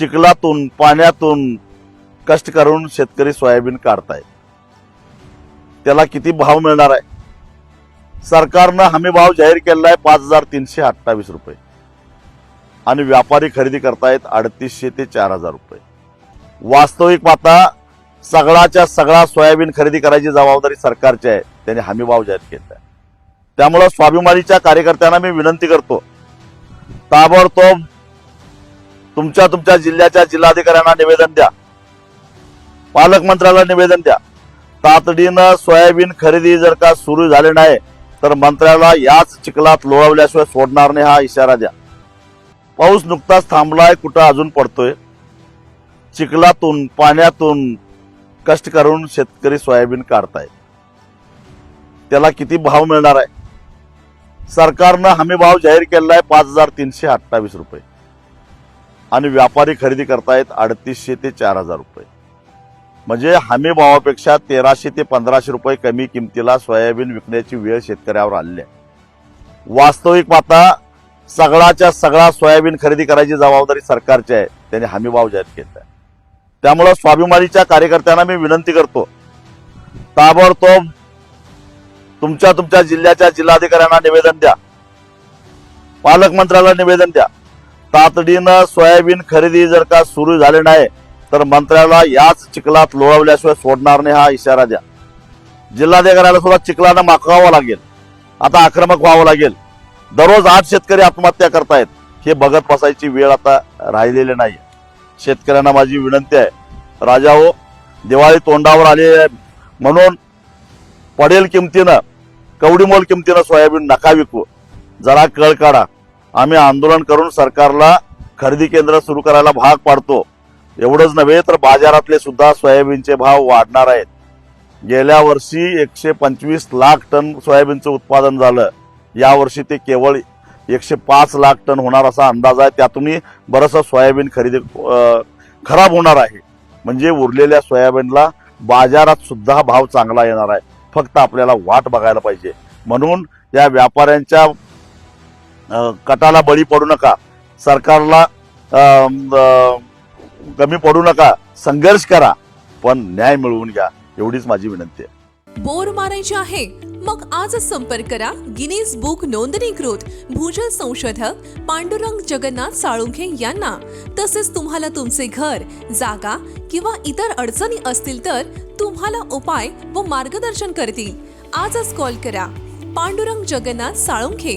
चिखलातून पाण्यातून कष्ट करून शेतकरी सोयाबीन काढतायत. त्याला किती भाव मिळणार आहे? सरकारनं हमी भाव जाहीर केलेला आहे पाच हजार तीनशे अठ्ठावीस रुपये. आणि व्यापारी खरेदी करतायत अडतीसशे ते चार हजार रुपये. वास्तविक पाहता सगळाच्या सगळा सोयाबीन खरेदी करायची जबाबदारी सरकारची आहे. त्यांनी हमी भाव जाहीर केला आहे त्यामुळं स्वाभिमानीच्या कार्यकर्त्यांना मी विनंती करतो ताबडतोब तुमच्या तुमच्या जिल्ह्याच्या जिल्हाधिकाऱ्यांना निवेदन द्या. पालकमंत्र्याला निवेदन द्या. तातडीनं सोयाबीन खरेदी जर का सुरू झाले नाही तर मंत्र्याला याच चिखलात लोळवल्याशिवाय सोडणार नाही हा इशारा द्या. पाऊस नुकताच थांबलाय कुठं अजून पडतोय? चिखलातून पाण्यातून कष्ट करून शेतकरी सोयाबीन काढताय. त्याला किती भाव मिळणार आहे? सरकारनं हमी भाव जाहीर केलेला आहे पाच हजार तीनशे अठ्ठावीस रुपये. आणि व्यापारी खरेदी करतायत अडतीसशे ते चार हजार रुपये. म्हणजे हमी भावापेक्षा तेराशे ते पंधराशे रुपये कमी किमतीला सोयाबीन विकण्याची वेळ शेतकऱ्यावर आलेली आहे. वास्तविक पाहता सगळाच्या सगळा सोयाबीन खरेदी करायची जबाबदारी सरकारची आहे. त्यांनी हमी भाव जाहीर केला आहे. त्यामुळं स्वाभिमानीच्या कार्यकर्त्यांना मी विनंती करतो ताबडतोब तुमच्या तुमच्या जिल्ह्याच्या जिल्हाधिकाऱ्यांना निवेदन द्या. पालकमंत्र्याला निवेदन द्या. तातडीनं सोयाबीन खरेदी जर का सुरू झाले नाही तर मंत्र्याला याच चिखलात लोळवल्याशिवाय सोडणार नाही हा इशारा द्या. जिल्हाधिकाऱ्याला सुद्धा चिखलानं मागवावं लागेल. आता आक्रमक व्हावं लागेल. दररोज आठ शेतकरी आत्महत्या करतायत. हे बघत बसायची वेळ आता राहिलेली नाही शेतकऱ्यांना माझी विनंती आहे. राजा हो दिवाळी तोंडावर आली आहे म्हणून पडेल किमतीनं कवडीमोल किमतीनं सोयाबीन नका विकू. जरा कळ काढा. आम्ही आंदोलन करून सरकारला खरेदी केंद्र सुरू करायला भाग पाडतो. एवढंच नव्हे तर बाजारातले सुद्धा सोयाबीनचे भाव वाढणार आहेत. गेल्या वर्षी एकशे पंचवीस लाख टन सोयाबीनचं उत्पादन झालं. यावर्षी ते केवळ एकशे पाच लाख टन होणार असा अंदाज आहे. त्यातूनही बरंचसं सोयाबीन खरेदी खराब होणार आहे. म्हणजे उरलेल्या सोयाबीनला बाजारात सुद्धा भाव चांगला येणार आहे. फक्त आपल्याला वाट बघायला पाहिजे. म्हणून या व्यापाऱ्यांच्या कटाला बळी पडू नका. सरकारला कमी पडू नका. संघर्ष करा. पण न्याय मिळवून घ्या. एवढीच माझी विनंती आहे. बोर मारायचे आहे. मग आजच संपर्क करा. गिनीज बुक नोंदणीकृत भूजल संशोधक पांडुरंग जगन्नाथ साळुंखे यांना. तसेच तुम्हाला तुमचे घर जागा किंवा इतर अडचणी असतील तर तुम्हाला उपाय व मार्गदर्शन करतील. आजच कॉल करा. पांडुरंग जगन्नाथ साळुंखे.